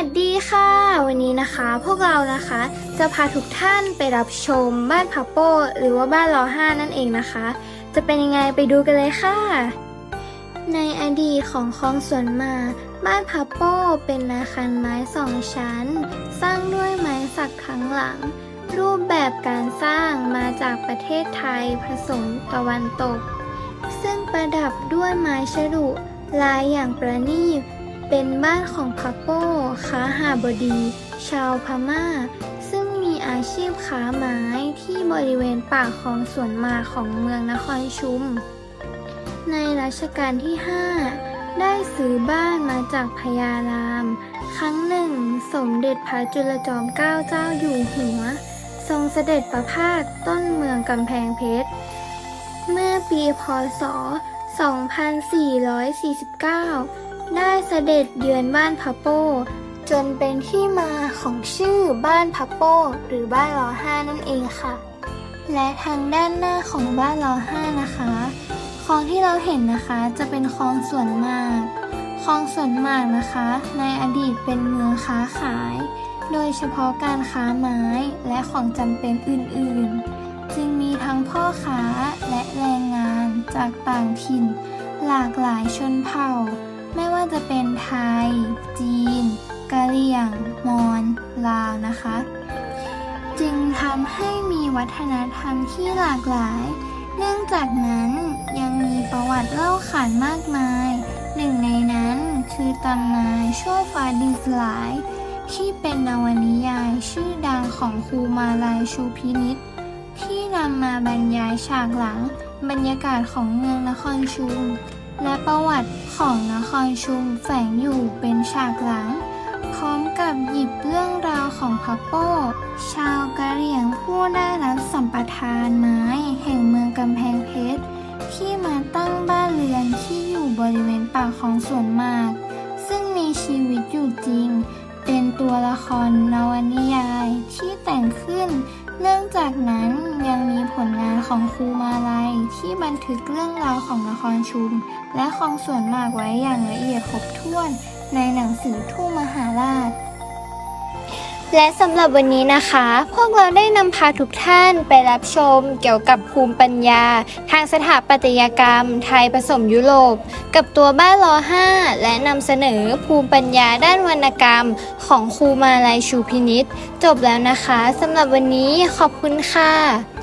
วัสดีค่ะ วันนี้นะคะพวกเรานะคะจะพาทุกท่านไปรับชมบ้านพับโป้หรือว่าบ้านลอห้านั่นเองนะคะ จะเป็นยังไงไปดูกันเลยค่ะ ในอดีตของคลองสวนมา บ้านพับโป้เป็นอาคารไม้สองชั้น สร้างด้วยไม้สักทั้งหลัง รูปแบบการสร้างมาจากประเทศไทยผสมตะวันตก ซึ่งประดับด้วยไม้ฉลุลายอย่างประณีต เป็นบ้านของพับโป้ค้าหาบดี ชาวพม่า ซึ่งมีอาชีพค้าไม้ที่บริเวณปากคลองสวนมาของเมืองนครชุม ในรัชกาลที่ 5 ได้ซื้อบ้านมาจากพญาราม ครั้งหนึ่ง สมเด็จพระจุลจอมเกล้าเจ้าอยู่หัว ทรงเสด็จประพาสต้นเมืองกำแพงเพชร เมื่อปีพศ 2449 ได้เสด็จเยือนบ้านพับโป้ จนเป็นที่มาของชื่อบ้านพับโป้หรือบ้านรอห้านั่นเองค่ะ และทางด้านหน้าของบ้านรอห้านะคะคลองที่เราเห็นนะคะจะเป็นคลองสวนหมากคลองสวนหมากนะคะ ในอดีตเป็นเมืองค้าขาย โดยเฉพาะการค้าไม้และของจำเป็นอื่นๆ จึงมีทั้งพ่อค้าและแรงงานจากต่างถิ่น หลากหลายชนเผ่า ไม่ว่าจะเป็นไทย จีน กะเหรี่ยง มอญ ลาวนะคะ จึงทำให้มีวัฒนธรรมที่หลากหลาย เนื่องจากนั้นยังมีประวัติเล่าขานมากมาย หนึ่งในนั้นคือตำนานชั่วฟ้าดินสลาย ที่เป็นนวนิยายชื่อดังของครูมาลายชูพินิษที่นำมาบรรยายฉากหลังบรรยากาศของเมืองนครชุม และประวัติของนครชุมแฝงอยู่เป็นฉากหลัง พร้อมกับหยิบเรื่องราวของพับโป้ชาวกะเหรี่ยงผู้ได้รับสัมปทานไม้แห่งเมืองกำแพงเพชรที่มาตั้งบ้านเรือนที่อยู่บริเวณปากของสวนมาก ซึ่งมีชีวิตอยู่จริง เป็นตัวละครนวนิยายที่แต่งขึ้น เนื่องจากนั้นยังมีผลงาน ของครูมาลัยที่บันทึกเรื่องราวของนครชุม และของส่วนมากไว้อย่างละเอียดครบถ้วนในหนังสือทุ่งมหาราช และสำหรับวันนี้นะคะ พวกเราได้นำพาทุกท่านไปรับชมเกี่ยวกับภูมิปัญญา ทางสถาปัตยกรรม ไทยผสมยุโรป กับตัวบ้านลอ5และนำเสนอภูมิปัญญาด้านวรรณกรรม ของครูมาลัยชูพินิษจบแล้วนะคะสำหรับวันนี้ขอบคุณค่ะ